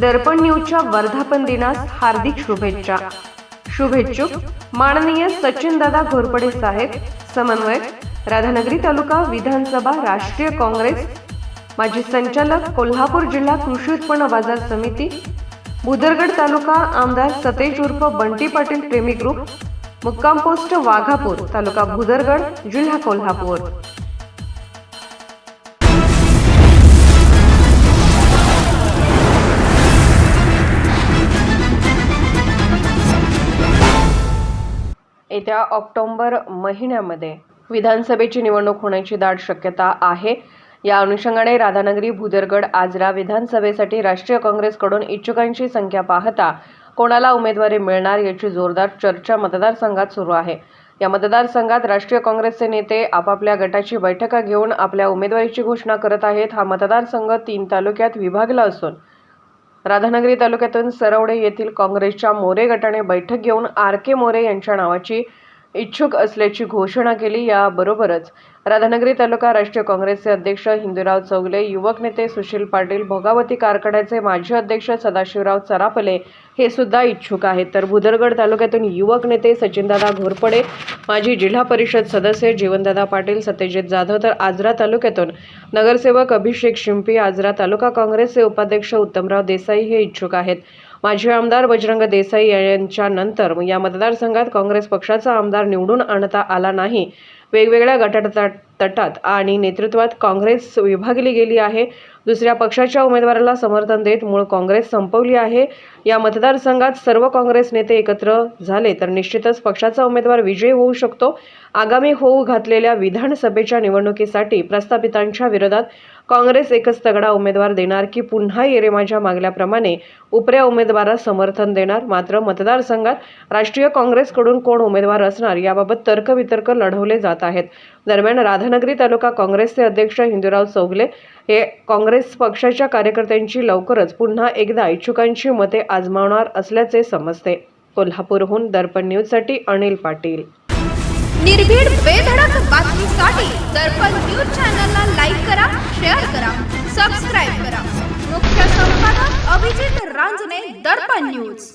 दर्पण न्यूजच्या वर्धापन दिनास हार्दिक शुभेच्छा. शुभेच्छुक माननीय सचिनदादा घोरपडे साहेब समन्वयक राधानगरी तालुका विधानसभा राष्ट्रीय काँग्रेस माजी संचालक कोल्हापूर जिल्हा कृषी उत्पन्न बाजार समिती बुदरगड तालुका आमदार सतेज उर्फ बंटी पाटील प्रेमी ग्रुप मुक्काम पोस्ट वाघापूर तालुका भुदरगड जिल्हा कोल्हापूर. येत्या ऑक्टोंबर महिन्यामध्ये विधानसभेची निवडणूक होण्याची दाट शक्यता आहे. या अनुषंगाने राधानगरी भुदरगड आजरा विधानसभेसाठी राष्ट्रीय काँग्रेसकडून इच्छुकांची संख्या पाहता कोणाला उमेदवारी मिळणार याची जोरदार चर्चा मतदारसंघात सुरू आहे. या मतदारसंघात राष्ट्रीय काँग्रेसचे नेते आपापल्या गटाची बैठका घेऊन आपल्या उमेदवारीची घोषणा करत आहेत. हा मतदारसंघ तीन तालुक्यात विभागला असून राधानगरी तालुक्यातून सरवडे येथील काँग्रेसच्या मोरे गटाने बैठक घेऊन आर के मोरे यांच्या नावाची इच्छुक असल्याची घोषणा केली याबरोबरच राधानगरी तालुका राष्ट्रीय काँग्रेसचे अध्यक्ष हिंदूराव चौगले युवक नेते सुशील पाटील भोगावती कारखान्याचे माजी अध्यक्ष सदाशिवराव चरापले हे सुद्धा इच्छुक आहेत. तर भुदरगड तालुक्यातून युवक नेते सचिनदादा घोरपडे माजी जिल्हा परिषद सदस्य जीवनदादा पाटील सत्यजित जाधव तर आजरा तालुक्यातून नगरसेवक अभिषेक शिंपी आजरा तालुका काँग्रेसचे उपाध्यक्ष उत्तमराव देसाई हे इच्छुक आहेत. माजी आमदार बजरंग देसाई यांच्या नंतर या मतदारसंघात काँग्रेस पक्षाचा आमदार निवडून आणता आला नाही. वेगवेगळ्या गटात तटात आणि नेतृत्वात काँग्रेस विभागली गेली आहे. दुसऱ्या पक्षाच्या उमेदवाराला समर्थन देत मूळ काँग्रेस संपवली आहे. या मतदारसंघात सर्व काँग्रेस नेते एकत्र झाले तर निश्चितच पक्षाचा उमेदवार विजयी होऊ शकतो. आगामी होऊ घातलेल्या विधानसभेच्या निवडणुकीसाठी प्रस्थापितांच्या विरोधात काँग्रेस एकच तगडा उमेदवार देणार की पुन्हा येरेमाच्या मागल्याप्रमाणे उपऱ्या उमेदवारास समर्थन देणार? मात्र मतदारसंघात राष्ट्रीय काँग्रेसकडून कोण उमेदवार असणार? याबाबत तर्कवितर्क लढवले जात आहेत. दरम्यान राधानगरी तालुका काँग्रेसचे अध्यक्ष हिंदूराव चौगले हे काँग्रेस पक्षाच्या कार्यकर्त्यांची लवकरच पुन्हा एकदा इच्छुकांची मते आजमावणार असल्याचे समजते. कोल्हापूरहून दर्पण न्यूजसाठी अनिल पाटील. निर्भीड बेधडक बातमीसाठी दर्पण न्यूज चॅनलला लाईक करा शेअर करा सबस्क्राईब करा. मुख्य संपादक अभिजित रांजने दर्पण न्यूज.